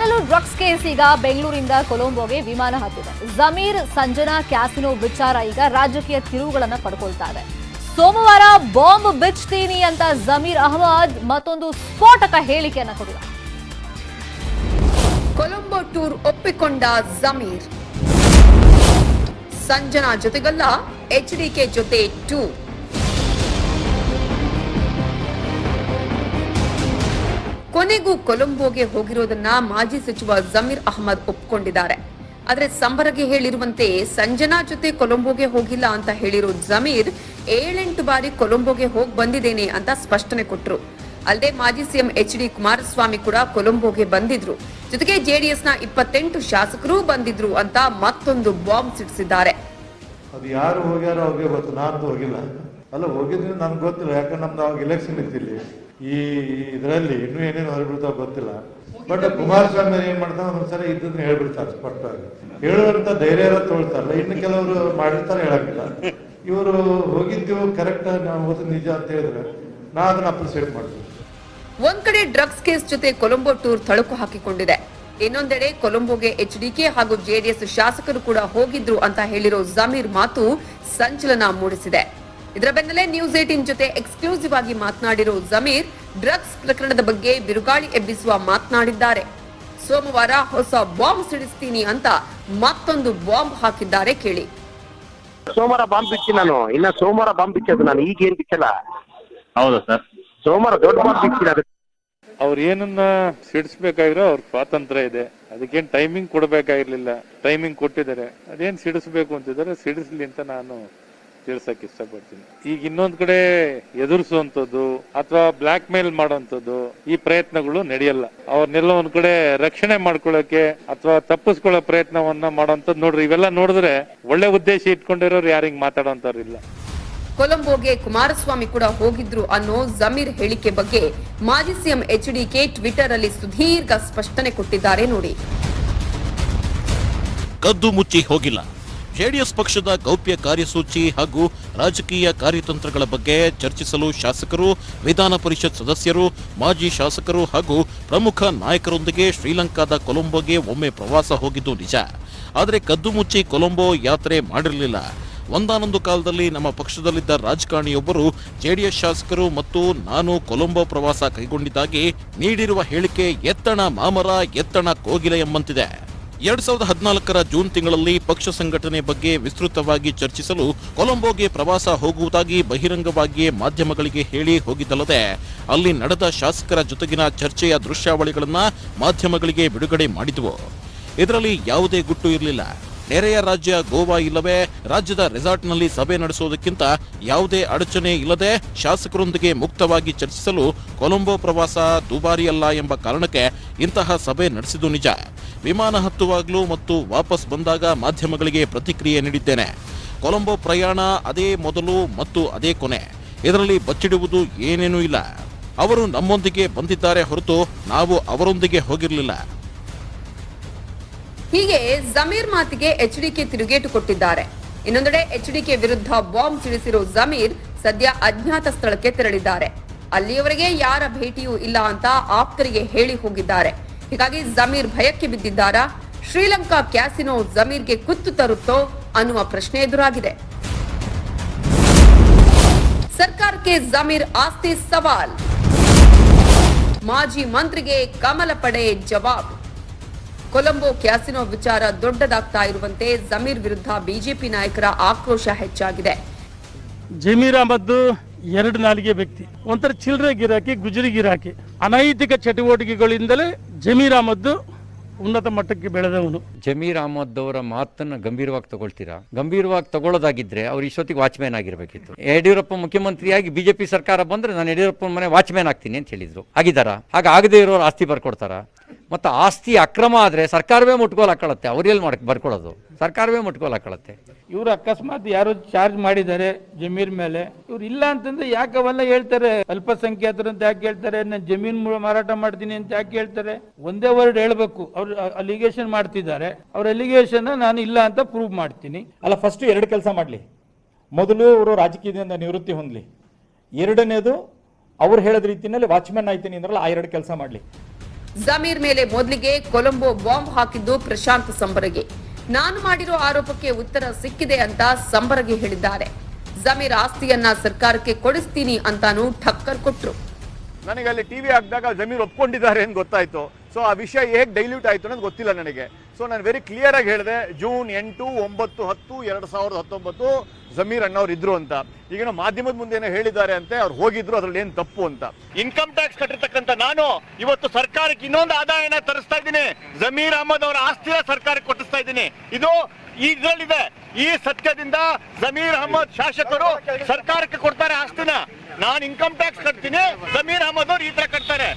Final drugs case ಈಗ ಬೆಂಗಳೂರಿಂದ ಕೊಲಂಬೋಗೆ ವಿಮಾನ ಹತ್ತಿದೆ ಜಮೀರ್ ಸಂಜನಾ ಕ್ಯಾಸಿನೋ ವಿಚಾರ ಈಗ ರಾಜಕೀಯ ತಿರುವುಗಳನ್ನು ಪಡ್ಕೊಳ್ತಾ ಇದೆ ಸೋಮವಾರ ಬಾಂಬ್ ಬಿಚ್ತೀನಿ ಅಂತ ಜಮೀರ್ ಅಹಮದ್ ಮತ್ತೊಂದು ಸ್ಫೋಟಕ ಹೇಳಿಕೆಯನ್ನು ಕೊಡಿದ ಕೊಲಂಬೋ ಟೂರ್ ಒಪ್ಪಿಕೊಂಡ ಜಮೀರ್. ಸಂಜನಾ ಜೊತೆಗಲ್ಲ ಎಚ್ಡಿಕೆ ಜೊತೆ ಟೂರ್ ಕೊನೆಗೂ ಕೊಲಂಬೋಗೆ ಹೋಗಿರೋದನ್ನ ಮಾಜಿ ಸಚಿವ ಜಮೀರ್ ಅಹಮದ್ ಒಪ್ಕೊಂಡಿದ್ದಾರೆ. ಆದ್ರೆ ಸಂಬರಗೆ ಹೇಳಿರುವಂತೆ ಸಂಜನಾ ಜೊತೆ ಕೊಲಂಬೋಗೆ ಹೋಗಿಲ್ಲ ಅಂತ ಹೇಳಿರೋ ಜಮೀರ್ ಏಳೆಂಟು ಬಾರಿ ಕೊಲಂಬೋಗೆ ಹೋಗಿ ಬಂದಿದ್ದೇನೆ ಅಂತ ಸ್ಪಷ್ಟನೆ ಕೊಟ್ರು. ಅಲ್ಲದೆ ಮಾಜಿ ಸಿಎಂ ಎಚ್ ಡಿ ಕುಮಾರಸ್ವಾಮಿ ಕೂಡ ಕೊಲಂಬೋಗೆ ಬಂದಿದ್ರು. ಜೊತೆಗೆ ಜೆಡಿಎಸ್ನ ಇಪ್ಪತ್ತೆಂಟು ಶಾಸಕರು ಬಂದಿದ್ರು ಅಂತ ಮತ್ತೊಂದು ಬಾಂಬ್ ಸಿಡಿಸಿದ್ದಾರೆ. ಅದು ಯಾರು ಹೋಗ್ಯಾರ ಅಲ್ಲ, ಹೋಗಿದ್ರೆ ನನ್ಗೆ ಗೊತ್ತಿಲ್ಲ, ಯಾಕಂದ್ರೆ ನಮ್ದು ಅವಾಗ ಎಲೆಕ್ಷನ್ ಇತ್ತಿಲ್ಲಿ ಈ ಇದರಲ್ಲಿ ಇನ್ನೂ ಏನೇನು ಹೊರಬಿಡ್ತಾವ ಗೊತ್ತಿಲ್ಲ. ಬಟ್ ಕುಮಾರಸ್ವಾಮಿ ಏನ್ ಮಾಡ್ತಾರೆ ಒಂದ್ಸರಿ ಇದ್ದದನ್ನ ಹೇಳ್ಬಿಡ್ತಾರೆ ಸ್ಪಷ್ಟವಾಗಿ. ಹೇಳುವಂತ ಧೈರ್ಯ ತೊಳ್ತಾರಲ್ಲ ಇನ್ನು ಕೆಲವರು ಮಾಡಿರ್ತಾರೆ, ಹೇಳಕ್ಕಿಲ್ಲ. ಇವರು ಹೋಗಿದ್ದೀವಿ ಕರೆಕ್ಟ್ ನಾವು ಹೋದ ನಿಜ ಅಂತ ಹೇಳಿದ್ರೆ ನಾ ಅದನ್ನ ಅಪ್ರಿಸಿಯೇಟ್ ಮಾಡ್ತೀನಿ. ಒಂದ್ ಕಡೆ ಡ್ರಗ್ಸ್ ಕೇಸ್ ಜೊತೆ ಕೊಲಂಬೋ ಟೂರ್ ತಳುಕು ಹಾಕಿಕೊಂಡಿದೆ. ಇನ್ನೊಂದೆಡೆ ಕೊಲಂಬೋಗೆ ಎಚ್ಡಿಕೆ ಹಾಗೂ ಜೆಡಿಎಸ್ ಶಾಸಕರು ಕೂಡ ಹೋಗಿದ್ರು ಅಂತ ಹೇಳಿರೋ ಜಮೀರ್ ಮಾತು ಸಂಚಲನ ಮೂಡಿಸಿದೆ. ಇದರ ಬೆನ್ನಲ್ಲೇ ನ್ಯೂಸ್ ಏಟೀನ್ ಜೊತೆ ಎಕ್ಸ್ಕ್ಲೂಸಿವ್ ಆಗಿ ಮಾತನಾಡಿರೋ ಜಮೀರ್ ಡ್ರಗ್ಸ್ ಪ್ರಕರಣದ ಬಗ್ಗೆ ಬಿರುಗಾಳಿ ಎಬ್ಬಿಸುವ ಮಾತನಾಡಿದ್ದಾರೆ. ಸೋಮವಾರ ಹೊಸ ಬಾಂಬ್ ಸಿಡಿಸ್ತೀನಿ ಅಂತ ಮತ್ತೊಂದು ಬಾಂಬ್ ಹಾಕಿದ್ದಾರೆ ಕೇಳಿ. ಸೋಮವಾರ ಬಾಂಬ್ ಬಿಚ್ಚಿ ನಾನು. ಇನ್ನ ಸೋಮವಾರ ಬಾಂಬ್ ಬಿಚ್ಚೋದು ನಾನು. ಈಗ ಏನ್ ಬಿಚ್ಚಲ್ಲ? ಹೌದಾ ಸರ್? ಸೋಮವಾರ ದೊಡ್ಡ ಬಾಂಬ್ ಬಿಚ್ಚಿನ ಅವ್ರ ಅವ್ರು ಏನನ್ನ ಸಿಡಿಸ್ಬೇಕಾಗಿರೋ ಅವ್ರ ಸ್ವಾತಂತ್ರ್ಯ ಇದೆ. ಅದಕ್ಕೇನ್ ಟೈಮಿಂಗ್ ಕೊಡ್ಬೇಕಾಗಿರ್ಲಿಲ್ಲ. ಟೈಮಿಂಗ್ ಕೊಟ್ಟಿದ್ದಾರೆ. ಅದೇನ್ ಸಿಡಿಸ್ಬೇಕು ಅಂತಿದ್ದಾರೆ ಸಿಡಿಸ್ಲಿ ಅಂತ ನಾನು ತಿಳ್ಸಕ್ ಇಷ್ಟಪಡ್ತೀನಿ. ಈಗ ಇನ್ನೊಂದ್ ಕಡೆ ಎದುರಿಸುವಂತದ್ದು ಅಥವಾ ಬ್ಲಾಕ್ ಮೇಲ್ ಮಾಡುವಂತದ್ದು ಈ ಪ್ರಯತ್ನಗಳು ನಡೆಯಲ್ಲ. ಅವ್ರನ್ನೆಲ್ಲ ಒಂದ್ ಕಡೆ ರಕ್ಷಣೆ ಮಾಡ್ಕೊಳ್ಳೋಕೆ ಅಥವಾ ತಪ್ಪಿಸ್ಕೊಳ್ಳೋ ಪ್ರಯತ್ನವನ್ನ ಮಾಡೋಂಥದ್ದು ನೋಡ್ರಿ ಇವೆಲ್ಲ ನೋಡಿದ್ರೆ ಒಳ್ಳೆ ಉದ್ದೇಶ ಇಟ್ಕೊಂಡಿರೋರು ಯಾರಿಗೆ ಹಿಂಗ್ ಮಾತಾಡೋಂಥವ್ರು ಇಲ್ಲ. ಕೊಲಂಬೋಗೆ ಕುಮಾರಸ್ವಾಮಿ ಕೂಡ ಹೋಗಿದ್ರು ಅನ್ನೋ ಜಮೀರ್ ಹೇಳಿಕೆ ಬಗ್ಗೆ ಮಾಜಿ ಸಿಎಂ ಎಚ್ಡಿಕೆ ಟ್ವಿಟರ್ ಅಲ್ಲಿ ಸುದೀರ್ಘ ಸ್ಪಷ್ಟನೆ ಕೊಟ್ಟಿದ್ದಾರೆ ನೋಡಿ. ಕದ್ದು ಮುಚ್ಚಿ ಹೋಗಿಲ್ಲ. ಜೆಡಿಎಸ್ ಪಕ್ಷದ ಗೌಪ್ಯ ಕಾರ್ಯಸೂಚಿ ಹಾಗೂ ರಾಜಕೀಯ ಕಾರ್ಯತಂತ್ರಗಳ ಬಗ್ಗೆ ಚರ್ಚಿಸಲು ಶಾಸಕರು, ವಿಧಾನ ಪರಿಷತ್ ಸದಸ್ಯರು, ಮಾಜಿ ಶಾಸಕರು ಹಾಗೂ ಪ್ರಮುಖ ನಾಯಕರೊಂದಿಗೆ ಶ್ರೀಲಂಕಾದ ಕೊಲಂಬೋಗೆ ಒಮ್ಮೆ ಪ್ರವಾಸ ಹೋಗಿದ್ದು ನಿಜ. ಆದರೆ ಕದ್ದು ಮುಚ್ಚಿ ಕೊಲಂಬೋ ಯಾತ್ರೆ ಮಾಡಿರಲಿಲ್ಲ. ಒಂದಾನೊಂದು ಕಾಲದಲ್ಲಿ ನಮ್ಮ ಪಕ್ಷದಲ್ಲಿದ್ದ ರಾಜಕಾರಣಿಯೊಬ್ಬರು ಜೆಡಿಎಸ್ ಶಾಸಕರು ಮತ್ತು ನಾನು ಕೊಲಂಬೋ ಪ್ರವಾಸ ಕೈಗೊಂಡಿದ್ದಾಗಿ ನೀಡಿರುವ ಹೇಳಿಕೆ, ಎತ್ತಣ ಮಾಮರ, ಎತ್ತಣ ಕೋಗಿಲೆ ಎಂಬಂತಿದೆ. ಎರಡ್ ಸಾವಿರದ ಹದಿನಾಲ್ಕರ ಜೂನ್ ತಿಂಗಳಲ್ಲಿ ಪಕ್ಷ ಸಂಘಟನೆ ಬಗ್ಗೆ ವಿಸ್ತೃತವಾಗಿ ಚರ್ಚಿಸಲು ಕೊಲಂಬೋಗೆ ಪ್ರವಾಸ ಹೋಗುವುದಾಗಿ ಬಹಿರಂಗವಾಗಿಯೇ ಮಾಧ್ಯಮಗಳಿಗೆ ಹೇಳಿ ಹೋಗಿದ್ದಲ್ಲದೆ, ಅಲ್ಲಿ ನಡೆದ ಶಾಸಕರ ಜೊತೆಗಿನ ಚರ್ಚೆಯ ದೃಶ್ಯಾವಳಿಗಳನ್ನ ಮಾಧ್ಯಮಗಳಿಗೆ ಬಿಡುಗಡೆ ಮಾಡಿದವು. ಇದರಲ್ಲಿ ಯಾವುದೇ ಗುಟ್ಟು ಇರಲಿಲ್ಲ. ನೆರೆಯ ರಾಜ್ಯ ಗೋವಾ ಇಲ್ಲವೇ, ರಾಜ್ಯದ ರೆಸಾರ್ಟ್ನಲ್ಲಿ ಸಭೆ ನಡೆಸುವುದಕ್ಕಿಂತ ಯಾವುದೇ ಅಡಚಣೆ ಇಲ್ಲದೆ ಶಾಸಕರೊಂದಿಗೆ ಮುಕ್ತವಾಗಿ ಚರ್ಚಿಸಲು ಕೊಲಂಬೋ ಪ್ರವಾಸ ದುಬಾರಿಯಲ್ಲ ಎಂಬ ಕಾರಣಕ್ಕೆ ಇಂತಹ ಸಭೆ ನಡೆಸಿದ್ದು ನಿಜ. ವಿಮಾನ ಹತ್ತುವಾಗಲೂ ಮತ್ತು ವಾಪಸ್ ಬಂದಾಗ ಮಾಧ್ಯಮಗಳಿಗೆ ಪ್ರತಿಕ್ರಿಯೆ ನೀಡಿದ್ದೇನೆ. ಕೊಲಂಬೋ ಪ್ರಯಾಣ ಅದೇ ಮೊದಲು ಮತ್ತು ಅದೇ ಕೊನೆ. ಇದರಲ್ಲಿ ಬಚ್ಚಿಡುವುದು ಏನೇನೂ ಇಲ್ಲ. ಅವರು ನಮ್ಮೊಂದಿಗೆ ಬಂದಿದ್ದಾರೆ ಹೊರತು ನಾವು ಅವರೊಂದಿಗೆ ಹೋಗಿರಲಿಲ್ಲ. ಹೀಗೆ ಜಮೀರ್ ಮಾತಿಗೆ ಎಚ್ಡಿಕೆ ತಿರುಗೇಟು ಕೊಟ್ಟಿದ್ದಾರೆ. ಇನ್ನೊಂದೆಡೆ ಎಚ್ಡಿಕೆ ವಿರುದ್ಧ ಬಾಂಬ್ ಸಿಡಿಸಿರೋ ಜಮೀರ್ ಸದ್ಯ ಅಜ್ಞಾತ ಸ್ಥಳಕ್ಕೆ ತೆರಳಿದ್ದಾರೆ. ಅಲ್ಲಿಯವರೆಗೆ ಯಾರ ಭೇಟಿಯೂ ಇಲ್ಲ ಅಂತ ಆಪ್ತರಿಗೆ ಹೇಳಿ ಹೋಗಿದ್ದಾರೆ. ಹೀಗಾಗಿ ಜಮೀರ್ ಭಯಕ್ಕೆ ಬಿದ್ದಿದ್ದಾರಾ? ಶ್ರೀಲಂಕಾ ಕ್ಯಾಸಿನೋ ಜಮೀರ್ಗೆ ಕುತ್ತು ತರುತ್ತೋ ಅನ್ನುವ ಪ್ರಶ್ನೆ ಎದುರಾಗಿದೆ. ಸರ್ಕಾರಕ್ಕೆ ಜಮೀರ್ ಆಸ್ತಿ ಸವಾಲ್. ಮಾಜಿ ಮಂತ್ರಿಗೆ ಕಮಲ ಪಡೆ ಜವಾಬ್. ಕೊಲಂಬೋ ಕ್ಯಾಸಿನೋ ವಿಚಾರ ದೊಡ್ಡದಾಗ್ತಾ ಇರುವಂತೆ ಜಮೀರ್ ವಿರುದ್ಧ ಬಿಜೆಪಿ ನಾಯಕರ ಆಕ್ರೋಶ ಹೆಚ್ಚಾಗಿದೆ. ಜಮೀರ್ ಅಹಮದ್ ಎರಡು ನಾಲಿಗೆ ವ್ಯಕ್ತಿ. ಒಂಥರ ಚಿಲ್ಲರೆ ಗಿರಾಕಿ, ಗುಜರಿ ಗಿರಾಕಿ. ಅನೈತಿಕ ಚಟುವಟಿಕೆಗಳಿಂದಲೇ ಜಮೀರ್ ಉನ್ನತ ಮಟ್ಟಕ್ಕೆ ಬೆಳೆದವನು. ಜಮೀರ್ ಅಹಮದ್ ಅವರ ಮಾತನ್ನ ಗಂಭೀರವಾಗಿ ತಗೊಳ್ತೀರಾ? ಗಂಭೀರವಾಗಿ ತಗೊಳ್ಳೋದಾಗಿದ್ರೆ ಅವ್ರು ಇಷ್ಟೊತ್ತಿಗೆ ವಾಚ್ಮ್ಯಾನ್ ಆಗಿರ್ಬೇಕಿತ್ತು. ಯಡಿಯೂರಪ್ಪ ಮುಖ್ಯಮಂತ್ರಿಯಾಗಿ ಬಿಜೆಪಿ ಸರ್ಕಾರ ಬಂದ್ರೆ ನಾನು ಯಡಿಯೂರಪ್ಪನ ಮನೆ ವಾಚ್ಮ್ಯಾನ್ ಆಗ್ತೀನಿ ಅಂತ ಹೇಳಿದ್ರು. ಆಗಿದಾರ ಹಾಗ ಆಗದೆ ಇರೋರು ಆಸ್ತಿ ಬರ್ಕೊಡ್ತಾರ? ಮತ್ತು ಆಸ್ತಿ ಅಕ್ರಮ ಆದರೆ ಸರ್ಕಾರವೇ ಮುಟ್ಕೋಲ್ ಹಾಕೊಳ್ಳುತ್ತೆ ಅವ್ರು ಎಲ್ಲಿ ಮಾಡಕ್ ಬರ್ಕೊಳ್ಳೋದು ಸರ್ಕಾರವೇ ಮುಟ್ಕೋಲ್ ಹಾಕೊಳ್ಳುತ್ತೆ ಇವರು ಅಕಸ್ಮಾತ್ ಯಾರು ಚಾರ್ಜ್ ಮಾಡಿದ್ದಾರೆ ಜಮೀನ್ ಮೇಲೆ. ಇವ್ರು ಇಲ್ಲ ಅಂತಂದ್ರೆ ಯಾಕೆ ಅವೆಲ್ಲ ಹೇಳ್ತಾರೆ? ಅಲ್ಪಸಂಖ್ಯಾತರು ಅಂತ ಯಾಕೆ ಹೇಳ್ತಾರೆ? ನಾನು ಜಮೀನ್ ಮು- ಮಾರಾಟ ಮಾಡ್ತೀನಿ ಅಂತ ಯಾಕೆ ಹೇಳ್ತಾರೆ? ಒಂದೇ ವರ್ಡ್ ಹೇಳ್ಬೇಕು. ಅವ್ರು ಅಲಿಗೇಷನ್ ಮಾಡ್ತಿದ್ದಾರೆ. ಅವ್ರ ಅಲಿಗೇಷನ್ ನಾನು ಇಲ್ಲ ಅಂತ ಪ್ರೂವ್ ಮಾಡ್ತೀನಿ. ಅಲ್ಲ ಫಸ್ಟ್ ಎರಡು ಕೆಲಸ ಮಾಡಲಿ. ಮೊದಲು ಅವರು ರಾಜಕೀಯದಿಂದ ನಿವೃತ್ತಿ ಹೊಂದಲಿ. ಎರಡನೇದು ಅವ್ರು ಹೇಳಿದ ರೀತಿಯಲ್ಲಿ ವಾಚ್ಮ್ಯಾನ್ ಆಯ್ತೀನಿ ಅಂದ್ರಲ್ಲ ಆ ಎರಡು ಕೆಲಸ ಮಾಡಲಿ. ಜಮೀರ್ ಮೇಲೆ ಮೊದಲಿಗೆ ಕೊಲಂಬೋ ಬಾಂಬ್ ಹಾಕಿದ್ದು ಪ್ರಶಾಂತ್ ಸಂಬರಗಿ. ನಾನು ಮಾಡಿರೋ ಆರೋಪಕ್ಕೆ ಉತ್ತರ ಸಿಕ್ಕಿದೆ ಅಂತ ಸಂಬರಗಿ ಹೇಳಿದ್ದಾರೆ. ಜಮೀರ್ ಆಸ್ತಿಯನ್ನ ಸರ್ಕಾರಕ್ಕೆ ಕೊಡಿಸ್ತೀನಿ ಅಂತಾನು ಠಕ್ಕರ್ ಕೊಟ್ರು. ನನಗೆ ಅಲ್ಲಿ ಟಿವಿ ಹಾಕಿದಾಗ ಜಮೀರ್ ಒಪ್ಕೊಂಡಿದ್ದಾರೆ ಅಂತ ಗೊತ್ತಾಯ್ತು. ಸೊ ಆ ವಿಷಯ ಹೇಗೆ ಡೈಲ್ಯೂಟ್ ಆಯ್ತು ಅನ್ನೋದು ಗೊತ್ತಿಲ್ಲ ನನಗೆ. ಸೊ ನಾನು ವೆರಿ ಕ್ಲಿಯರ್ ಆಗಿ ಹೇಳಿದೆ ಜೂನ್ ಎಂಟು, ಒಂಬತ್ತು, ಹತ್ತು, ಎರಡು ಸಾವಿರದ ಹತ್ತೊಂಬತ್ತು ಜಮೀರ್ ಅಣ್ಣವ್ರು ಇದ್ರು ಅಂತ. ಈಗೇನೋ ಮಾಧ್ಯಮದ ಮುಂದೆ ಏನೋ ಹೇಳಿದ್ದಾರೆ ಅಂತೆ, ಅವ್ರು ಹೋಗಿದ್ರು, ಅದ್ರಲ್ಲಿ ಏನು ತಪ್ಪು ಅಂತ. ಇನ್ಕಮ್ ಟ್ಯಾಕ್ಸ್ ಕಟ್ಟಿರ್ತಕ್ಕಂಥ ನಾನು ಇವತ್ತು ಸರ್ಕಾರಕ್ಕೆ ಇನ್ನೊಂದು ಆದಾಯನ ತರಿಸ್ತಾ ಇದ್ದೀನಿ. ಜಮೀರ್ ಅಹಮದ್ ಅವರ ಆಸ್ತಿಯ ಸರ್ಕಾರಕ್ಕೆ ಕೊಟ್ಟಿಸ್ತಾ ಇದ್ದೀನಿ. ಇದು ಇದ್ರಲ್ಲಿದೆ. ಈ ಸತ್ಯದಿಂದ ಜಮೀರ್ ಅಹಮದ್ ಶಾಸಕರು ಸರ್ಕಾರಕ್ಕೆ ಕೊಡ್ತಾರೆ ಆಸ್ತಿನ. ನಾನು ಇನ್ಕಮ್ ಟ್ಯಾಕ್ಸ್ ಕಟ್ತೀನಿ ಜಮೀರ್ ಅಹಮದ್ ಅವರು ಈ ತರ ಕಟ್ತಾರೆ.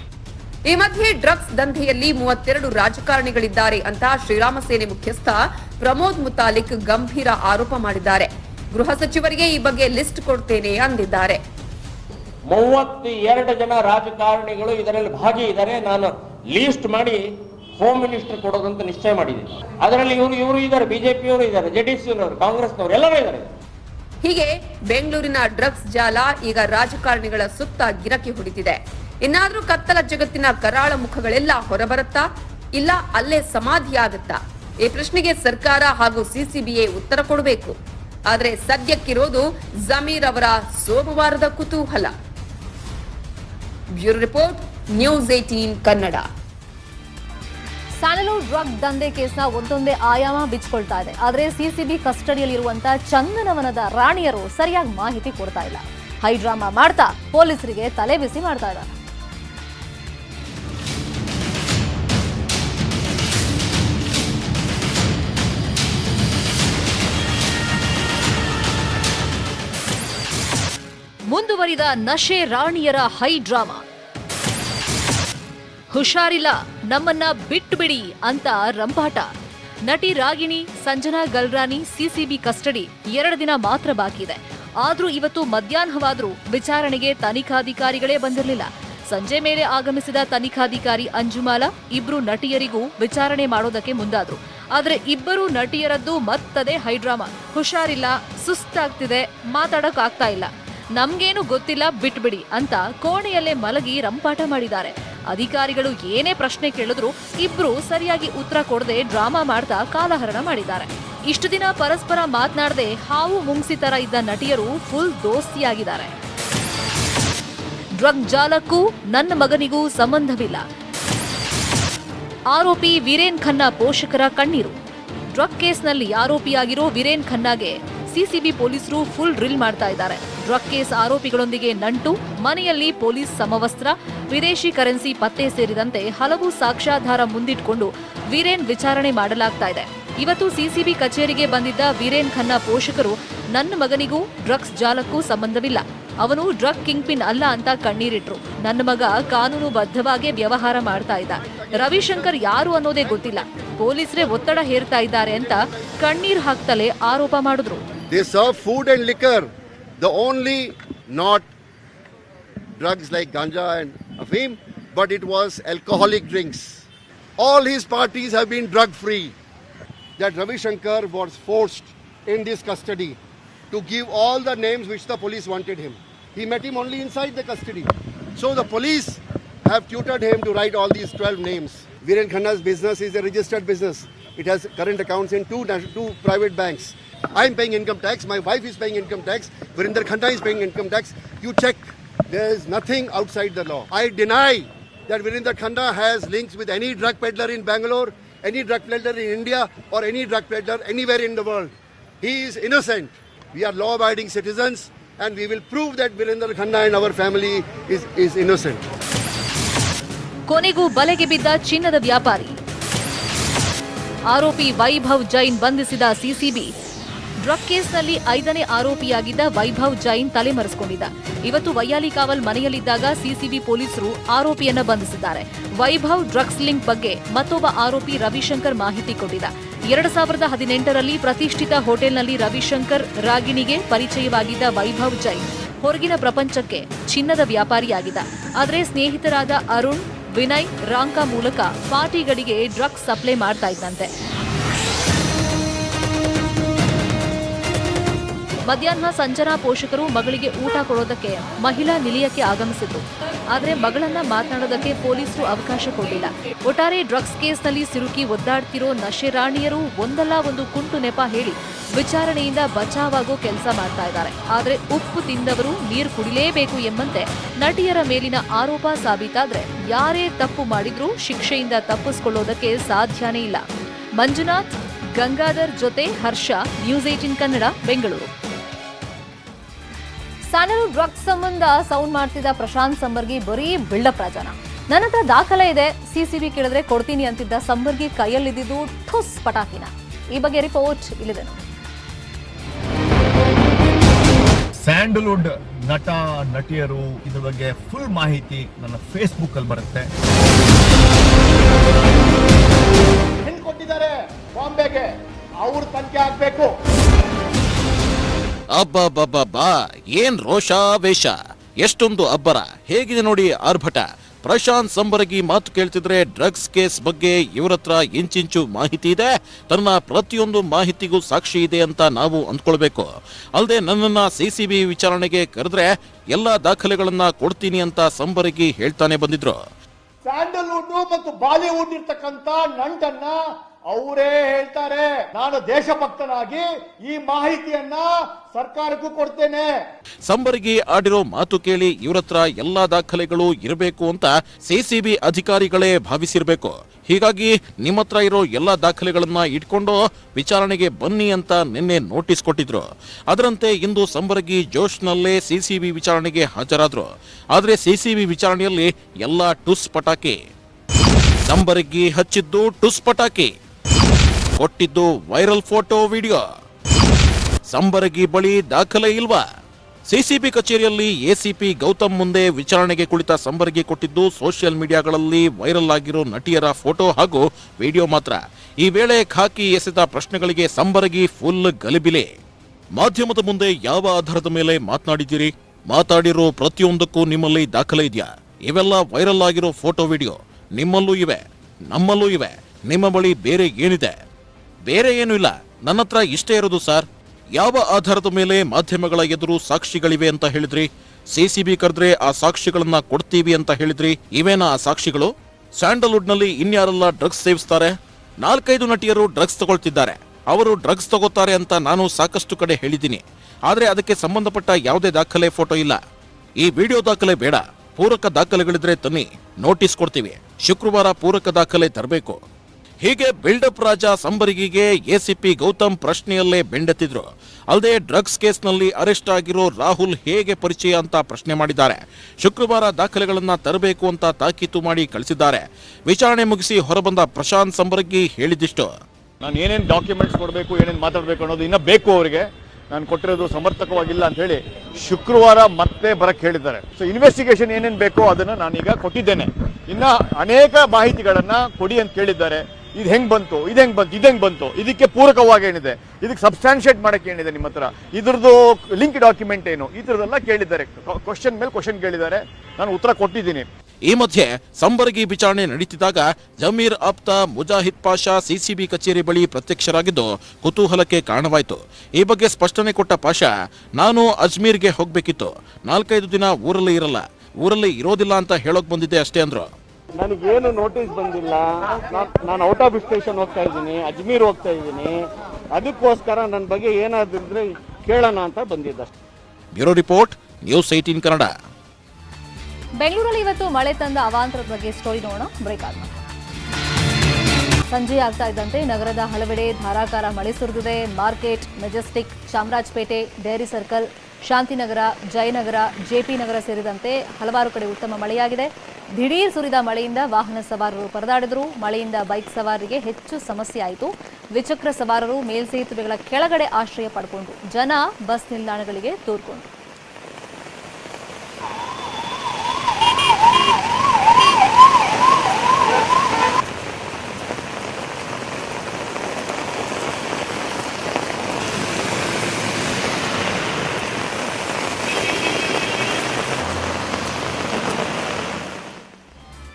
ಈ ಮಧ್ಯೆ ಡ್ರಗ್ಸ್ ದಂಧೆಯಲ್ಲಿ ಮೂವತ್ತೆರಡು ರಾಜಕಾರಣಿಗಳಿದ್ದಾರೆ ಅಂತ ಶ್ರೀರಾಮ ಸೇನೆ ಮುಖ್ಯಸ್ಥ ಪ್ರಮೋದ್ ಮುತಾಲಿಕ್ ಗಂಭೀರ ಆರೋಪ ಮಾಡಿದ್ದಾರೆ. ಗೃಹ ಸಚಿವರಿಗೆ ಈ ಬಗ್ಗೆ ಲಿಸ್ಟ್ ಕೊಡ್ತೇನೆ ಅಂದಿದ್ದಾರೆ. ಮೂವತ್ತು ಎರಡು ಜನ ರಾಜಕಾರಣಿಗಳು ಇದರಲ್ಲಿ ಭಾಗಿ ಇದ್ದಾರೆ ನಾನು ಲೀಸ್ಟ್ ಮಾಡಿ ಹೋಮ್ ಮಿನಿಸ್ಟರ್ ಕೊಡೋದಂತ ನಿಶ್ಚಯ ಮಾಡಿದ್ದೀನಿ. ಅದರಲ್ಲಿ ಇವರು ಇವರು ಇದ್ದಾರೆ. ಬಿಜೆಪಿಯವರು ಇದ್ದಾರೆ. ಜೆಡಿಎಸ್ ಕಾಂಗ್ರೆಸ್ನವರು ಎಲ್ಲರೂ ಇದ್ದಾರೆ. ಹೀಗೆ ಬೆಂಗಳೂರಿನ ಡ್ರಗ್ಸ್ ಜಾಲ ಈಗ ರಾಜಕಾರಣಿಗಳ ಸುತ್ತ ಗಿರಕಿ ಹೊಡಿತಿದೆ. ಇನ್ನಾದರೂ ಕತ್ತಲ ಜಗತ್ತಿನ ಕರಾಳ ಮುಖಗಳೆಲ್ಲ ಹೊರಬರುತ್ತಾ? ಇಲ್ಲ, ಅಲ್ಲೇ ಸಮಾಧಿಯಾಗುತ್ತಾ? ಈ ಪ್ರಶ್ನೆಗೆ ಸರ್ಕಾರ ಹಾಗೂ ಸಿಸಿಬಿಎ ಉತ್ತರ ಕೊಡಬೇಕು. ಆದರೆ ಸದ್ಯಕ್ಕಿರೋದು ಜಮೀರ್ ಅವರ ಸೋಮವಾರದ ಕುತೂಹಲ. Bureau report, news eighteen Kannada. ಸ್ಯಾನಲೂರ್ drug ದಂಧೆ ಕೇಸ್ನ ಒಂದೊಂದೇ ಆಯಾಮ ಬಿಚ್ಕೊಳ್ತಾ ಇದೆ. ಆದರೆ ಸಿಸಿಬಿ ಕಸ್ಟಡಿಯಲ್ಲಿರುವಂತಹ ಚಂದನವನದ ರಾಣಿಯರು ಸರಿಯಾಗಿ ಮಾಹಿತಿ ಕೊಡ್ತಾ ಇಲ್ಲ. ಹೈಡ್ರಾಮಾ ಮಾಡ್ತಾ ಪೊಲೀಸರಿಗೆ ತಲೆ ಬಿಸಿ ಮಾಡ್ತಾ ಇದ್ದಾರೆ. ಮುಂದುವರಿದ ನಶೆ ರಾಣಿಯರ ಹೈ ಡ್ರಾಮಾ. ಹುಷಾರಿಲ್ಲ. ನಮ್ಮನ್ನ ಬಿಟ್ಟು ಬಿಡಿ ಅಂತ ರಂಪಾಟ. ನಟಿ ರಾಗಿಣಿ, ಸಂಜನಾ ಗಲ್ರಾನಿ, ಸಿಸಿಬಿ ಕಸ್ಟಡಿ ಎರಡು ದಿನ ಮಾತ್ರ ಬಾಕಿ ಇದೆ. ಆದ್ರೂ ಇವತ್ತು ಮಧ್ಯಾಹ್ನವಾದರೂ ವಿಚಾರಣೆಗೆ ತನಿಖಾಧಿಕಾರಿಗಳೇ ಬಂದಿರಲಿಲ್ಲ. ಸಂಜೆ ಮೇಲೆ ಆಗಮಿಸಿದ ತನಿಖಾಧಿಕಾರಿ ಅಂಜುಮಾಲಾ ಇಬ್ರು ನಟಿಯರಿಗೂ ವಿಚಾರಣೆ ಮಾಡೋದಕ್ಕೆ ಮುಂದಾದ್ರು. ಆದ್ರೆ ಇಬ್ಬರು ನಟಿಯರದ್ದು ಮತ್ತದೇ ಹೈಡ್ರಾಮಾ. ಹುಷಾರಿಲ್ಲ, ಸುಸ್ತಾಗ್ತಿದೆ ಮಾತಾಡಕ್ ಆಗ್ತಾ ಇಲ್ಲ. ನಮ್ಗೇನು ಗೊತ್ತಿಲ್ಲ, ಬಿಟ್ಬಿಡಿ ಅಂತ ಕೋಣೆಯಲ್ಲೇ ಮಲಗಿ ರಂಪಾಟ ಮಾಡಿದ್ದಾರೆ. ಅಧಿಕಾರಿಗಳು ಏನೇ ಪ್ರಶ್ನೆ ಕೇಳಿದ್ರು ಇಬ್ರು ಸರಿಯಾಗಿ ಉತ್ತರ ಕೊಡದೆ ಡ್ರಾಮಾ ಮಾಡ್ತಾ ಕಾಲಹರಣ ಮಾಡಿದ್ದಾರೆ. ಇಷ್ಟು ದಿನ ಪರಸ್ಪರ ಮಾತನಾಡದೆ ಹಾವು ಮುಂಗ್ಸಿ ತರ ಇದ್ದ ನಟಿಯರು ಫುಲ್ ದೋಸ್ತಿಯಾಗಿದ್ದಾರೆ. ಡ್ರಗ್ ಜಾಲಕ್ಕೂ ನನ್ನ ಮಗನಿಗೂ ಸಂಬಂಧವಿಲ್ಲ. ಆರೋಪಿ ವೀರೇನ್ ಖನ್ನಾ ಪೋಷಕರ ಕಣ್ಣೀರು. ಡ್ರಗ್ ಕೇಸ್ನಲ್ಲಿ ಆರೋಪಿಯಾಗಿರೋ ವೀರೇನ್ ಖನ್ನಾಗೆ ಸಿಸಿಬಿ ಪೊಲೀಸರು ಫುಲ್ ಡ್ರಿಲ್ ಮಾಡ್ತಾ ಇದ್ದಾರೆ. ಡ್ರಗ್ ಕೇಸ್ ಆರೋಪಿಗಳೊಂದಿಗೆ ನಂಟು ಮನೆಯಲ್ಲಿ ಪೊಲೀಸ್ ಸಮವಸ್ತ್ರ ವಿದೇಶಿ ಕರೆನ್ಸಿ ಪತ್ತೆ ಸೇರಿದಂತೆ ಹಲವು ಸಾಕ್ಷ್ಯಾಧಾರ ಮುಂದಿಟ್ಕೊಂಡು ವೀರೇನ್ ವಿಚಾರಣೆ ಮಾಡಲಾಗ್ತಾ ಇದೆ. ಇವತ್ತು ಸಿಸಿಬಿ ಕಚೇರಿಗೆ ಬಂದಿದ್ದ ವೀರೇನ್ ಖನ್ನಾ ಪೋಷಕರು, ನನ್ನ ಮಗನಿಗೂ ಡ್ರಗ್ಸ್ ಜಾಲಕ್ಕೂ ಸಂಬಂಧವಿಲ್ಲ. ಅವನು ಡ್ರಗ್ ಕಿಂಗ್ ಪಿನ್ ಅಲ್ಲ ಅಂತ ಕಣ್ಣೀರಿಟ್ರು. ನನ್ನ ಮಗ ಕಾನೂನು ಬದ್ಧವಾಗಿ ವ್ಯವಹಾರ ಮಾಡ್ತಾ ಇದ್ದ. ರವಿಶಂಕರ್ ಯಾರು ಅನ್ನೋದೇ ಗೊತ್ತಿಲ್ಲ. ಪೊಲೀಸರೇ ಒತ್ತಡ ಹೇರ್ತಾ ಇದ್ದಾರೆ ಅಂತ ಕಣ್ಣೀರ್ ಹಾಕ್ತಲೇ ಆರೋಪ ಮಾಡಿದ್ರು. Food and liquor the only not drugs like ganja like and afim, but it was alcoholic drinks. All his parties have been drug free. That Ravi Shankar was forced in this custody to give all the names which the police wanted him. He met him only inside the custody. So the police have tutored him to write all these 12 names. Viren Khanna's business is a registered business. It has current accounts in two, two private banks. I'm paying income tax. My wife is paying income tax. Virinder Khanna is paying income tax. You check. There is nothing outside the law. I deny that Virinder Khanna has links with any drug peddler in Bangalore, any drug peddler in India, or any drug peddler anywhere in the world. He is innocent. We are law-abiding citizens, and we will prove that Virinder Khanna and our family is, is innocent. ಕೊನೆಗೂ ಬಲೆಗೆ ಬಿದ್ದ ಚಿನ್ನದ ವ್ಯಾಪಾರಿ ಆರೋಪಿ ವೈಭವ್ ಜೈನ್ ಬಂಧಿಸಿದ CCB drug ಕೇಸ್ನಲ್ಲಿ ಐದನೇ ಆರೋಪಿಯಾಗಿದ್ದ ವೈಭವ್ ಜೈನ್ ತಲೆಮರೆಸಿಕೊಂಡಿದ್ದ. ಇವತ್ತು ವೈಯಾಲಿ ಕಾವಲ್ ಮನೆಯಲ್ಲಿದ್ದಾಗ ಸಿಸಿಬಿ ಪೊಲೀಸರು ಆರೋಪಿಯನ್ನ ಬಂಧಿಸಿದ್ದಾರೆ. ವೈಭವ್ ಡ್ರಗ್ಸ್ ಲಿಂಕ್ ಬಗ್ಗೆ ಮತ್ತೊಬ್ಬ ಆರೋಪಿ ರವಿಶಂಕರ್ ಮಾಹಿತಿ ಕೊಟ್ಟಿದ್ದ. ಎರಡು ಸಾವಿರದ ಹದಿನೆಂಟರಲ್ಲಿ ಪ್ರತಿಷ್ಠಿತ ಹೋಟೆಲ್ನಲ್ಲಿ ರವಿಶಂಕರ್ ರಾಗಿಣಿಗೆ ಪರಿಚಯವಾಗಿದ್ದ ವೈಭವ್ ಜೈನ್ ಹೊರಗಿನ ಪ್ರಪಂಚಕ್ಕೆ ಚಿನ್ನದ ವ್ಯಾಪಾರಿಯಾಗಿದ್ದ. ಆದರೆ ಸ್ನೇಹಿತರಾದ ಅರುಣ್, ವಿನಯ್, ರಾಂಕಾ ಮೂಲಕ ಪಾರ್ಟಿಗಳಿಗೆ ಡ್ರಗ್ಸ್ ಸಪ್ಲೈ ಮಾಡ್ತಾ ಇದ್ದಂತೆ. ಮಧ್ಯಾಹ್ನ ಸಂಜನಾ ಪೋಷಕರು ಮಗಳಿಗೆ ಊಟ ಕೊಡೋದಕ್ಕೆ ಮಹಿಳಾ ನಿಲಯಕ್ಕೆ ಆಗಮಿಸಿದ್ರು. ಆದರೆ ಮಗಳನ್ನ ಮಾತನಾಡೋದಕ್ಕೆ ಪೊಲೀಸರು ಅವಕಾಶ ಕೊಡಲಿಲ್ಲ. ಒಟ್ಟಾರೆ ಡ್ರಗ್ಸ್ ಕೇಸ್ನಲ್ಲಿ ಸಿಲುಕಿ ಒದ್ದಾಡ್ತಿರೋ ನಶೆ ರಾಣಿಯರು ಒಂದಲ್ಲ ಒಂದು ಕುಂಟು ನೆಪ ಹೇಳಿ ವಿಚಾರಣೆಯಿಂದ ಬಚಾವಾಗೋ ಕೆಲಸ ಮಾಡ್ತಾ ಇದ್ದಾರೆ. ಆದರೆ ಉಪ್ಪು ತಿಂದವರು ನೀರು ಕುಡಿಲೇಬೇಕು ಎಂಬಂತೆ ನಟಿಯರ ಮೇಲಿನ ಆರೋಪ ಸಾಬೀತಾದ್ರೆ ಯಾರೇ ತಪ್ಪು ಮಾಡಿದ್ರೂ ಶಿಕ್ಷೆಯಿಂದ ತಪ್ಪಿಸ್ಕೊಳ್ಳೋದಕ್ಕೆ ಸಾಧ್ಯನೇ ಇಲ್ಲ. ಮಂಜುನಾಥ್, ಗಂಗಾಧರ್ ಜೊತೆ ಹರ್ಷ, ನ್ಯೂಸ್ ಏಟಿನ್ ಕನ್ನಡ, ಬೆಂಗಳೂರು. ಸ್ಯಾನಲ್ ಡ್ರಗ್ಸ್ ಸಂಬಂಧ ಸೌಂಡ್ ಮಾಡ್ತಿದ್ದ ಪ್ರಶಾಂತ್ ಸಂಬರ್ಗಿ ಬರೀ ಬಿಲ್ಡಪ್ ರಾಜನ. ನನ್ನ ಹತ್ರ ದಾಖಲೆ ಇದೆ. ಸಿಸಿಬಿ ಕೇಳಿದ್ರೆ ಕೊಡ್ತೀನಿ ಅಂತಿದ್ದ ಸಂಬರ್ಗಿ ಕೈಯಲ್ಲಿದ್ದು ಠುಸ್ ಪಟಾಕಿನ. ಈ ಬಗ್ಗೆ ರಿಪೋರ್ಟ್ ಇಲ್ಲಿದೆ ಸ್ಯಾಂಡಲ್ವುಡ್ ನಟ ನಟಿಯರು ಇದ್ರ ಬಗ್ಗೆ ಫುಲ್ ಮಾಹಿತಿ ನನ್ನ ಫೇಸ್ಬುಕ್ ಅಲ್ಲಿ ಬರುತ್ತೆ ಕೊಟ್ಟಿದ್ದಾರೆ ಬಾಂಬೆಗೆ. ಅವ್ರ ತನಿಖೆ ಆಗ್ಬೇಕು. ಅಬ್ಬಬ್ಬಬ್ಬಾ ಏನ್ ರೋಷಾವೇಶ? ಎಷ್ಟೊಂದು ಅಬ್ಬರ. ಹೇಗಿದೆ ನೋಡಿ ಆರ್ಭಟ? ಪ್ರಶಾಂತ್ ಸಂಬರಗಿ ಮಾತು ಕೇಳ್ತಿದ್ರೆ ಡ್ರಗ್ಸ್ ಕೇಸ್ ಬಗ್ಗೆ ಇವರತ್ರ ಇಂಚಿಂಚು ಮಾಹಿತಿ ಇದೆ. ತನ್ನ ಪ್ರತಿಯೊಂದು ಮಾಹಿತಿಗೂ ಸಾಕ್ಷಿ ಇದೆ ಅಂತ ನಾವು ಅಂದ್ಕೊಳ್ಬೇಕು. ಅಲ್ಲದೆ ನನ್ನನ್ನ ಸಿಸಿಬಿ ವಿಚಾರಣೆಗೆ ಕರೆದ್ರೆ ಎಲ್ಲಾ ದಾಖಲೆಗಳನ್ನ ಕೊಡ್ತೀನಿ ಅಂತ ಸಂಬರಗಿ ಹೇಳ್ತಾನೆ ಬಂದಿದ್ರು. ಸ್ಯಾಂಡಲ್ವುಡ್ ಮತ್ತು ಬಾಲಿವುಡ್ ಇರ್ತಕ್ಕಂತ ನಂಟನ್ನ ಅವರೇ ಹೇಳ್ತಾರೆ, ನಾನು ದೇಶಭಕ್ತನಾಗಿ ಈ ಮಾಹಿತಿಯನ್ನ ಸರ್ಕಾರಕ್ಕೂ ಕೊಡ್ತೇನೆ. ಸಂಬರಿಗೆ ಆಡಿರೋ ಮಾತು ಕೇಳಿ ಇವರತ್ರ ಎಲ್ಲಾ ದಾಖಲೆಗಳು ಇರಬೇಕು ಅಂತ ಸಿಸಿಬಿ ಅಧಿಕಾರಿಗಳೇ ಭಾವಿಸಿರ್ಬೇಕು. ಹೀಗಾಗಿ ನಿಮ್ಮ ಹತ್ರ ಇರೋ ಎಲ್ಲಾ ದಾಖಲೆಗಳನ್ನ ಇಟ್ಕೊಂಡು ವಿಚಾರಣೆಗೆ ಬನ್ನಿ ಅಂತ ನಿನ್ನೆ ನೋಟಿಸ್ ಕೊಟ್ಟಿದ್ರು. ಅದರಂತೆ ಇಂದು ಸಂಬರಗಿ ಜೋಶ್ನಲ್ಲೇ ಸಿಸಿಬಿ ವಿಚಾರಣೆಗೆ ಹಾಜರಾದ್ರು. ಆದರೆ ಸಿಸಿಬಿ ವಿಚಾರಣೆಯಲ್ಲಿ ಎಲ್ಲಾ ಟುಸ್ ಪಟಾಕಿ. ಸಂಬರಗಿ ಹಚ್ಚಿದ್ದು ಟುಸ್ ಪಟಾಕಿ. ಕೊಟ್ಟಿದ್ದು ವೈರಲ್ ಫೋಟೋ ವಿಡಿಯೋ. ಸಂಬರಗಿ ಬಳಿ ದಾಖಲೆ ಇಲ್ವಾ? ಸಿಸಿಬಿ ಕಚೇರಿಯಲ್ಲಿ ಎಸಿಪಿ ಗೌತಮ್ ಮುಂದೆ ವಿಚಾರಣೆಗೆ ಕುಳಿತ ಸಂಬರಗಿ ಕೊಟ್ಟಿದ್ದು ಸೋಷಿಯಲ್ ಮೀಡಿಯಾಗಳಲ್ಲಿ ವೈರಲ್ ಆಗಿರೋ ನಟಿಯರ ಫೋಟೋ ಹಾಗೂ ವಿಡಿಯೋ ಮಾತ್ರ. ಈ ವೇಳೆ ಖಾಕಿ ಎಸೆದ ಪ್ರಶ್ನೆಗಳಿಗೆ ಸಂಬರಗಿ ಫುಲ್ ಗಲಿಬಿಲೆ. ಮಾಧ್ಯಮದ ಮುಂದೆ ಯಾವ ಆಧಾರದ ಮೇಲೆ ಮಾತನಾಡಿದ್ದೀರಿ? ಮಾತಾಡಿರೋ ಪ್ರತಿಯೊಂದಕ್ಕೂ ನಿಮ್ಮಲ್ಲಿ ದಾಖಲೆ ಇದೆಯಾ? ಇವೆಲ್ಲ ವೈರಲ್ ಆಗಿರೋ ಫೋಟೋ ವಿಡಿಯೋ. ನಿಮ್ಮಲ್ಲೂ ಇವೆ, ನಮ್ಮಲ್ಲೂ ಇವೆ. ನಿಮ್ಮ ಬಳಿ ಬೇರೆ ಏನಿದೆ? ಬೇರೆ ಏನೂ ಇಲ್ಲ. ನನ್ನ ಹತ್ರ ಇಷ್ಟೇ ಇರೋದು ಸರ್. ಯಾವ ಆಧಾರದ ಮೇಲೆ ಮಾಧ್ಯಮಗಳ ಎದುರು ಸಾಕ್ಷಿಗಳಿವೆ ಅಂತ ಹೇಳಿದ್ರಿ? ಸಿಸಿಬಿ ಕರೆದ್ರೆ ಆ ಸಾಕ್ಷಿಗಳನ್ನ ಕೊಡ್ತೀವಿ ಅಂತ ಹೇಳಿದ್ರಿ. ಇವೇನಾ ಆ ಸಾಕ್ಷಿಗಳು? ಸ್ಯಾಂಡಲ್ವುಡ್ನಲ್ಲಿ ಇನ್ಯಾರೆಲ್ಲ ಡ್ರಗ್ಸ್ ಸೇವಿಸ್ತಾರೆ? ನಾಲ್ಕೈದು ನಟಿಯರು ಡ್ರಗ್ಸ್ ತಗೊಳ್ತಿದ್ದಾರೆ. ಅವರು ಡ್ರಗ್ಸ್ ತಗೋತಾರೆ ಅಂತ ನಾನು ಸಾಕಷ್ಟು ಕಡೆ ಹೇಳಿದ್ದೀನಿ. ಆದ್ರೆ ಅದಕ್ಕೆ ಸಂಬಂಧಪಟ್ಟ ಯಾವುದೇ ದಾಖಲೆ ಫೋಟೋ ಇಲ್ಲ. ಈ ವಿಡಿಯೋ ದಾಖಲೆ ಬೇಡ. ಪೂರಕ ದಾಖಲೆಗಳಿದ್ರೆ ತನ್ನಿ. ನೋಟಿಸ್ ಕೊಡ್ತೀವಿ. ಶುಕ್ರವಾರ ಪೂರಕ ದಾಖಲೆ ತರಬೇಕು. ಹೀಗೆ ಬಿಲ್ಡಪ್ ರಾಜ ಸಂಬರಿಗಿಗೆ ಎಸಿಪಿ ಗೌತಮ್ ಪ್ರಶ್ನೆಯಲ್ಲೇ ಬೆಂಡೆತ್ತಿದ್ರು. ಅಲ್ಲದೆ ಡ್ರಗ್ಸ್ ಕೇಸ್ನಲ್ಲಿ ಅರೆಸ್ಟ್ ಆಗಿರೋ ರಾಹುಲ್ ಹೇಗೆ ಪರಿಚಯ ಅಂತ ಪ್ರಶ್ನೆ ಮಾಡಿದ್ದಾರೆ. ಶುಕ್ರವಾರ ದಾಖಲೆಗಳನ್ನು ತರಬೇಕು ಅಂತ ತಾಕೀತು ಮಾಡಿ ಕಳಿಸಿದ್ದಾರೆ. ವಿಚಾರಣೆ ಮುಗಿಸಿ ಹೊರಬಂದ ಪ್ರಶಾಂತ್ ಸಂಬರಗಿ ಹೇಳಿದಿಷ್ಟು. ನಾನು ಏನೇನು ಡಾಕ್ಯುಮೆಂಟ್ಸ್ ಕೊಡಬೇಕು, ಏನೇನು ಮಾತಾಡಬೇಕು ಅನ್ನೋದು ಇನ್ನೂ ಬೇಕು ಅವರಿಗೆ. ನಾನು ಕೊಟ್ಟಿರೋದು ಸಮರ್ಥಕವಾಗಿಲ್ಲ ಅಂತ ಹೇಳಿ ಶುಕ್ರವಾರ ಮತ್ತೆ ಬರಕ್ಕೆ ಹೇಳಿದ್ದಾರೆ. ಸೊ ಇನ್ವೆಸ್ಟಿಗೇಷನ್ ಏನೇನು ಬೇಕೋ ಅದನ್ನು ನಾನೀಗ ಕೊಟ್ಟಿದ್ದೇನೆ. ಇನ್ನ ಅನೇಕ ಮಾಹಿತಿಗಳನ್ನು ಕೊಡಿ ಅಂತ ಕೇಳಿದ್ದಾರೆ. ಇದು ಹೆಂಗ್ ಬಂತು? ಇದು ಹೆಂಗ್ ಬಂತು? ಇದು ಹೆಂಗ್ ಬಂತು? ಇದಕ್ಕೆ ಪೂರಕವಾಗಿ ಏನಿದೆ? ಇದಕ್ಕೆ ಸಬ್ಸ್ಟಾನ್ಶಿಯೇಟ್ ಮಾಡಕ್ಕೆ ಏನಿದೆ ನಿಮ್ಮ ಹತ್ರ? ಇದ್ರದ್ದು ಲಿಂಕ್ ಡಾಕ್ಯುಮೆಂಟ್ ಏನು? ಈ ಥರದ್ದೆಲ್ಲ ಕೇಳಿದ್ದಾರೆ. ಕ್ವಶನ್ ಮೇಲೆ ಕ್ವಶನ್ ಕೇಳಿದ್ದಾರೆ. ನಾನು ಉತ್ತರ ಕೊಟ್ಟಿದ್ದೀನಿ. ಈ ಮಧ್ಯೆ ಸಂಬರ್ಗಿ ವಿಚಾರಣೆ ನಡೀತಿದ್ದಾಗ ಜಮೀರ್ ಆಪ್ತ ಮುಜಾಹಿದ್ ಪಾಷಾ ಸಿಸಿಬಿ ಕಚೇರಿ ಬಳಿ ಪ್ರತ್ಯಕ್ಷರಾಗಿದ್ದು ಕುತೂಹಲಕ್ಕೆ ಕಾರಣವಾಯಿತು. ಈ ಬಗ್ಗೆ ಸ್ಪಷ್ಟನೆ ಕೊಟ್ಟ ಪಾಷಾ, ನಾನು ಅಜ್ಮೀರ್ಗೆ ಹೋಗ್ಬೇಕಿತ್ತು. ನಾಲ್ಕೈದು ದಿನ ಊರಲ್ಲಿ ಇರಲ್ಲ. ಊರಲ್ಲಿ ಇರೋದಿಲ್ಲ ಅಂತ ಹೇಳೋಕ್ ಬಂದಿದ್ದೆ ಅಷ್ಟೇ ಅಂದ್ರು. ನನಗೇನು ನೋಟಿಸ್ ಬಂದಿಲ್ಲ. ನಾನು ಔಟ್ ಆಫ್ ಸ್ಟೇಷನ್ ಹೋಗ್ತಾ ಇದ್ದೀನಿ ಅಜ್ಮೀರ್ ಹೋಗ್ತಾ ಇದ್ದೀನಿ. ಅದಕ್ಕೋಸ್ಕರ ನನ್ನ ಬಗ್ಗೆ ಏನಾದ್ರೆ ಕೇಳೋಣ ಅಂತ ಬಂದಿದ್ದ bureau report news eighteen Kannada. ಬೆಂಗಳೂರಲ್ಲಿ ಇವತ್ತು ಮಳೆ ತಂದ ಅವಾಂತರದ ಬಗ್ಗೆ ಸ್ಟೋರಿ ನೋಡೋಣ ಬ್ರೇಕ್ ಆದ್ಮೇಲೆ. ಸಂಜೆ ಆಗ್ತಾ ಇದ್ದಂತೆ ನಗರದ ಹಲವೆಡೆ ಧಾರಾಕಾರ ಮಳೆ ಸುರಿದಿದೆ. Market Majestic Chamarajpet dairy circle Shantinagar, Jayanagar JP Nagar ಸೇರಿದಂತೆ ಹಲವಾರು ಕಡೆ ಉತ್ತಮ ಮಳೆಯಾಗಿದೆ. ದಿಢೀರ್ ಸುರಿದ ಮಳೆಯಿಂದ ವಾಹನ ಸವಾರರು ಪರದಾಡಿದರು. ಮಳೆಯಿಂದ ಬೈಕ್ ಸವಾರರಿಗೆ ಹೆಚ್ಚು ಸಮಸ್ಯೆ ಆಯಿತು. ದ್ವಿಚಕ್ರ ಸವಾರರು ಮೇಲ್ಸೇತುವೆಗಳ ಕೆಳಗಡೆ ಆಶ್ರಯ ಪಡ್ಕೊಂಡು ಜನ ಬಸ್ ನಿಲ್ದಾಣಗಳಿಗೆ ತೂರ್ಕೊಂಡ್ರು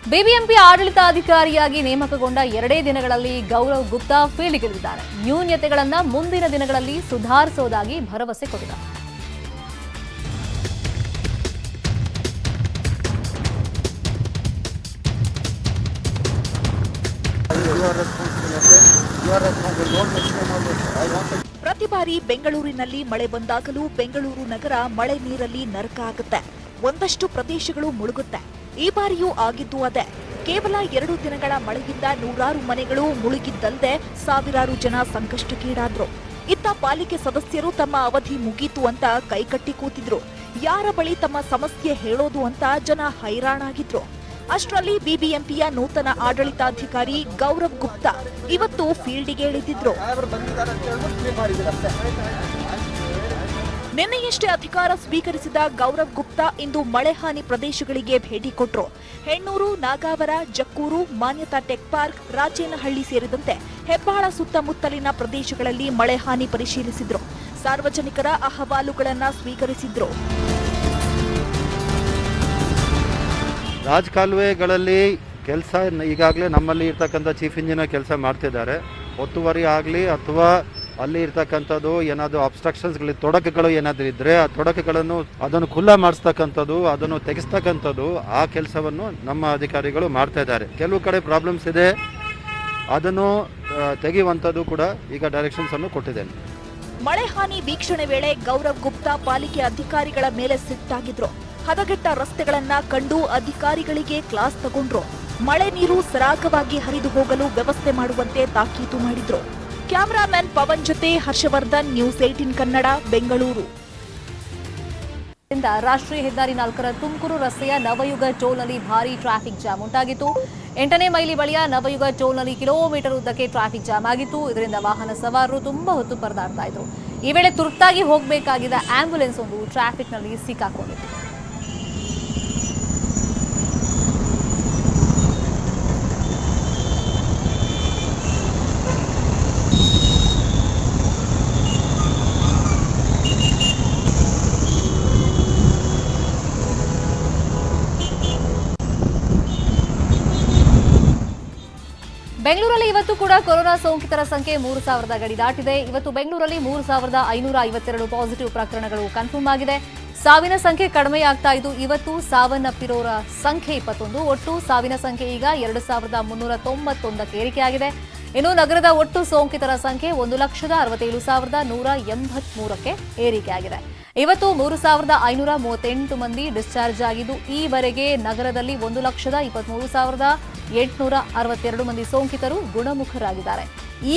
ಬಿಬಿಎಂಪಿ ಆಡಳಿತಾಧಿಕಾರಿಯಾಗಿ ನೇಮಕಗೊಂಡ ಎರಡೇ ದಿನಗಳಲ್ಲಿ ಗೌರವ್ ಗುಪ್ತಾ ಫೀಲ್ಡ್ಗಿಳಿದಿದ್ದಾರೆ ನ್ಯೂನ್ಯತೆಗಳನ್ನ ಮುಂದಿನ ದಿನಗಳಲ್ಲಿ ಸುಧಾರಿಸೋದಾಗಿ ಭರವಸೆ ಕೊಟ್ಟಿದ್ದಾರೆ. ಪ್ರತಿ ಬಾರಿ ಬೆಂಗಳೂರಿನಲ್ಲಿ ಮಳೆ ಬಂದಾಗಲೂ ಬೆಂಗಳೂರು ನಗರ ಮಳೆ ನೀರಲ್ಲಿ ನರಕ ಆಗುತ್ತೆ. ಒಂದಷ್ಟು ಪ್ರದೇಶಗಳು ಮುಳುಗುತ್ತೆ. ಈ ಬಾರಿಯೂ ಆಗಿದ್ದು ಅದೇ. ಕೇವಲ ಎರಡು ದಿನಗಳ ಮಳೆಯಿಂದ ನೂರಾರು ಮನೆಗಳು ಮುಳುಗಿದ್ದಲ್ಲದೆ ಸಾವಿರಾರು ಜನ ಸಂಕಷ್ಟಕ್ಕೀಡಾದ್ರು. ಇತ್ತ ಪಾಲಿಕೆ ಸದಸ್ಯರು ತಮ್ಮ ಅವಧಿ ಮುಗೀತು ಅಂತ ಕೈಕಟ್ಟಿ ಕೂತಿದ್ರು. ಯಾರ ಬಳಿ ತಮ್ಮ ಸಮಸ್ಯೆ ಹೇಳೋದು ಅಂತ ಜನ ಹೈರಾಣಾಗಿದ್ರು. ಅಷ್ಟರಲ್ಲಿ ಬಿಬಿಎಂಪಿಯ ನೂತನ ಆಡಳಿತಾಧಿಕಾರಿ ಗೌರವ್ ಗುಪ್ತಾ ಇವತ್ತು ಫೀಲ್ಡ್ಗೆ ಇಳಿದಿದ್ರು. ನಿನ್ನೆಯಷ್ಟೇ ಅಧಿಕಾರ ಸ್ವೀಕರಿಸಿದ ಗೌರವ್ ಗುಪ್ತಾ ಇಂದು ಮಳೆಹಾನಿ ಪ್ರದೇಶಗಳಿಗೆ ಭೇಟಿ ಕೊಟ್ಟರು ಹೆಣ್ಣೂರು, ನಾಗಾವರ, ಜಕ್ಕೂರು, ಮಾನ್ಯತಾ ಟೆಕ್ ಪಾರ್ಕ್, ರಾಚೇನಹಳ್ಳಿ ಸೇರಿದಂತೆ ಹೆಬ್ಬಾಳ ಸುತ್ತಮುತ್ತಲಿನ ಪ್ರದೇಶಗಳಲ್ಲಿ ಮಳೆಹಾನಿ ಪರಿಶೀಲಿಸಿದ್ರು. ಸಾರ್ವಜನಿಕರ ಅಹವಾಲುಗಳನ್ನು ಸ್ವೀಕರಿಸಿದ್ರು. ರಾಜಕಾಲುವೆಗಳಲ್ಲಿ ಕೆಲಸ ಈಗಾಗಲೇ ನಮ್ಮಲ್ಲಿ ಇರ್ತಕ್ಕಂಥ ಚೀಫ್ ಇಂಜಿನಿಯರ್ ಕೆಲಸ ಮಾಡ್ತಿದ್ದಾರೆ. ಒತ್ತುವರಿ ಆಗಲಿ ಅಥವಾ ಅಲ್ಲಿ ಇರ್ತಕ್ಕಂಥದ್ದು ಏನಾದರೂ ಅಬ್ಸ್ಟ್ರಕ್ಷನ್ಸ್ಗಳು ತೊಡಕುಗಳು ಏನಾದರೂ ಇದ್ದರೆ ಆ ತೊಡಕುಗಳನ್ನು ಅದನ್ನು ಖುಲ್ಲ ಮಾಡಿಸ್ತಕ್ಕಂಥದ್ದು, ಅದನ್ನು ತೆಗೆಸ್ತಕ್ಕಂಥದ್ದು ಆ ಕೆಲಸವನ್ನು ನಮ್ಮ ಅಧಿಕಾರಿಗಳು ಮಾಡ್ತಾ ಇದ್ದಾರೆ. ಕೆಲವು ಕಡೆ ಪ್ರಾಬ್ಲಮ್ಸ್ ಇದೆ. ಅದನ್ನು ತೆಗೆಯುವಂಥದ್ದು ಕೂಡ ಈಗ ಡೈರೆಕ್ಷನ್ಸನ್ನು ಕೊಟ್ಟಿದ್ದೇನೆ. ಮಳೆ ಹಾನಿ ವೀಕ್ಷಣೆ ವೇಳೆ ಗೌರವ್ ಗುಪ್ತಾ ಪಾಲಿಕೆ ಅಧಿಕಾರಿಗಳ ಮೇಲೆ ಸಿಟ್ಟಾಗಿದ್ರು. ಹದಗೆಟ್ಟ ರಸ್ತೆಗಳನ್ನ ಕಂಡು ಅಧಿಕಾರಿಗಳಿಗೆ ಕ್ಲಾಸ್ ತಗೊಂಡ್ರು. ಮಳೆ ನೀರು ಸರಾಗವಾಗಿ ಹರಿದು ಹೋಗಲು ವ್ಯವಸ್ಥೆ ಮಾಡುವಂತೆ ತಾಕೀತು ಮಾಡಿದ್ರು. ಕ್ಯಾಮರಾಮನ್ ಪವನ್ ಜೊತೆ ಹರ್ಷವರ್ಧನ್, ನ್ಯೂಸ್ ಏಟಿನ್ ಕನ್ನಡ, ಬೆಂಗಳೂರು. ರಾಷ್ಟ್ರೀಯ ಹೆದ್ದಾರಿ ನಾಲ್ಕರ ತುಮಕೂರು ರಸ್ತೆಯ ನವಯುಗ ಟೋಲ್ನಲ್ಲಿ ಭಾರೀ ಟ್ರಾಫಿಕ್ ಜಾಮ್ ಉಂಟಾಗಿತ್ತು. ಎಂಟನೇ ಮೈಲಿ ಬಳಿಯ ನವಯುಗ ಟೋಲ್ನಲ್ಲಿ ಕಿಲೋಮೀಟರ್ ಉದ್ದಕ್ಕೆ ಟ್ರಾಫಿಕ್ ಜಾಮ್ ಆಗಿತ್ತು. ಇದರಿಂದ ವಾಹನ ಸವಾರರು ತುಂಬಾ ಹೊತ್ತು ಪರದಾಡ್ತಾ ಇದ್ರು. ಈ ವೇಳೆ ತುರ್ತಾಗಿ ಹೋಗಬೇಕಾಗಿದ್ದ ಆಂಬ್ಯುಲೆನ್ಸ್ ಒಂದು ಟ್ರಾಫಿಕ್ನಲ್ಲಿ ಸಿಕ್ಕಾಕೊಂಡಿತ್ತು. ಬೆಂಗಳೂರಲ್ಲಿ ಇವತ್ತು ಕೂಡ ಕೊರೋನಾ ಸೋಂಕಿತರ ಸಂಖ್ಯೆ ಮೂರು ಸಾವಿರದ ಗಡಿ ದಾಟಿದೆ. ಇವತ್ತು ಬೆಂಗಳೂರಲ್ಲಿ ಮೂರು ಸಾವಿರದ ಐನೂರ ಐವತ್ತೆರಡು ಪಾಸಿಟಿವ್ ಪ್ರಕರಣಗಳು ಕನ್ಫರ್ಮ್ ಆಗಿದೆ. ಸಾವಿನ ಸಂಖ್ಯೆ ಕಡಿಮೆಯಾಗ್ತಾ ಇದ್ದು, ಇವತ್ತು ಸಾವನ್ನಪ್ಪಿರೋರ ಸಂಖ್ಯೆ ಇಪ್ಪತ್ತೊಂದು, ಒಟ್ಟು ಸಾವಿನ ಸಂಖ್ಯೆ ಈಗ ಎರಡು ಸಾವಿರದ ಮುನ್ನೂರ ತೊಂಬತ್ತೊಂದಕ್ಕೆ ಏರಿಕೆಯಾಗಿದೆ ಇನ್ನು ನಗರದ ಒಟ್ಟು ಸೋಂಕಿತರ ಸಂಖ್ಯೆ ಒಂದು ಲಕ್ಷದ ಅರವತ್ತೇಳು ಸಾವಿರದ ನೂರ ಎಂಬತ್ಮೂರಕ್ಕೆ ಏರಿಕೆಯಾಗಿದೆ ಇವತ್ತು ಮೂರು ಸಾವಿರದ ಐನೂರ ಮೂವತ್ತೆಂಟು ಮಂದಿ ಡಿಸ್ಚಾರ್ಜ್ ಆಗಿದ್ದು, ಈವರೆಗೆ ನಗರದಲ್ಲಿ ಒಂದು ಲಕ್ಷದ ಇಪ್ಪತ್ಮೂರು ಸಾವಿರದ ಎಂಟುನೂರ ಅರವತ್ತೆರಡು ಮಂದಿ ಸೋಂಕಿತರು ಗುಣಮುಖರಾಗಿದ್ದಾರೆ.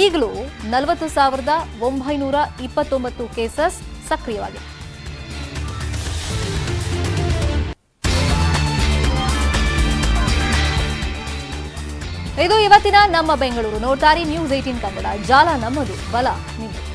ಈಗಲೂ ನಲವತ್ತು ಸಾವಿರದ ಒಂಬೈನೂರ ಇಪ್ಪತ್ತೊಂಬತ್ತು ಕೇಸಸ್ ಸಕ್ರಿಯವಾಗಿದೆ. ಇದು ಇವತ್ತಿನ ನಮ್ಮ ಬೆಂಗಳೂರು ನೋಡ್ತಾರೆ ನ್ಯೂಸ್ ಏಟೀನ್ ಕನ್ನಡ. ಜಾಲ ನಮ್ಮದು, ಬಲ ನಿಮ್ಮದು.